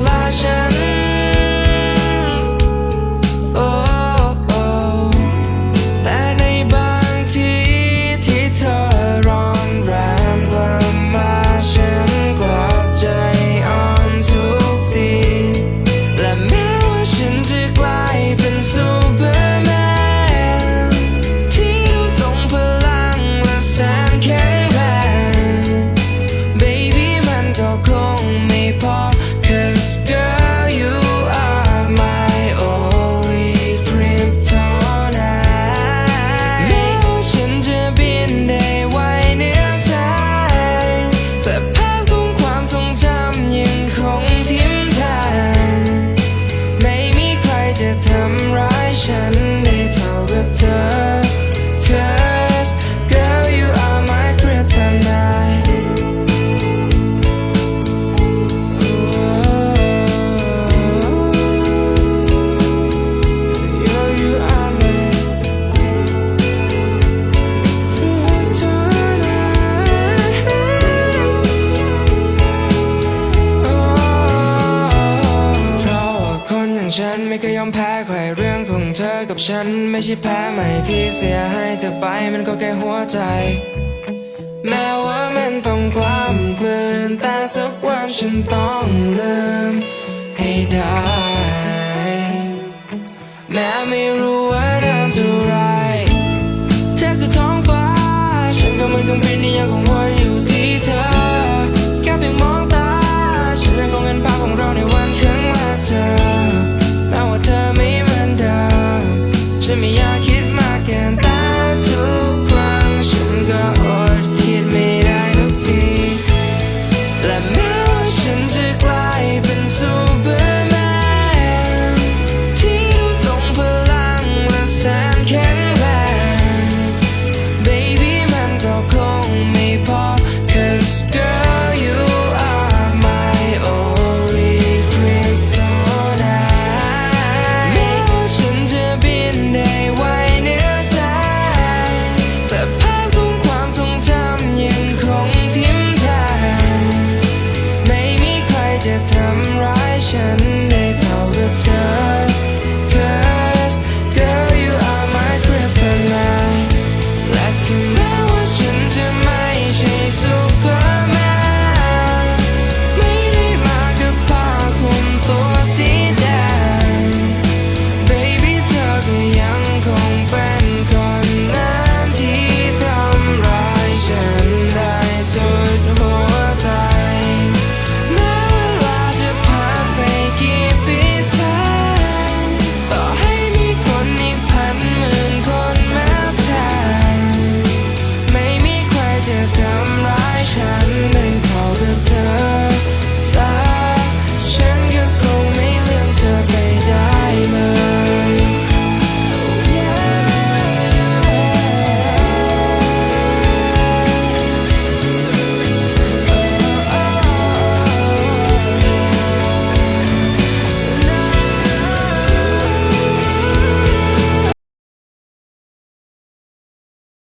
Lasha. ไม่เคยยอมแพ้ใครเรื่องของเธอกับฉัน ไม่ใช่แพ้ใหม่ที่เสียให้เธอไปมันก็แค่หัวใจ แม้ว่ามันต้องกล้ามกลืนแต่สักวันฉันต้องลืมให้ได้ แม้ไม่รู้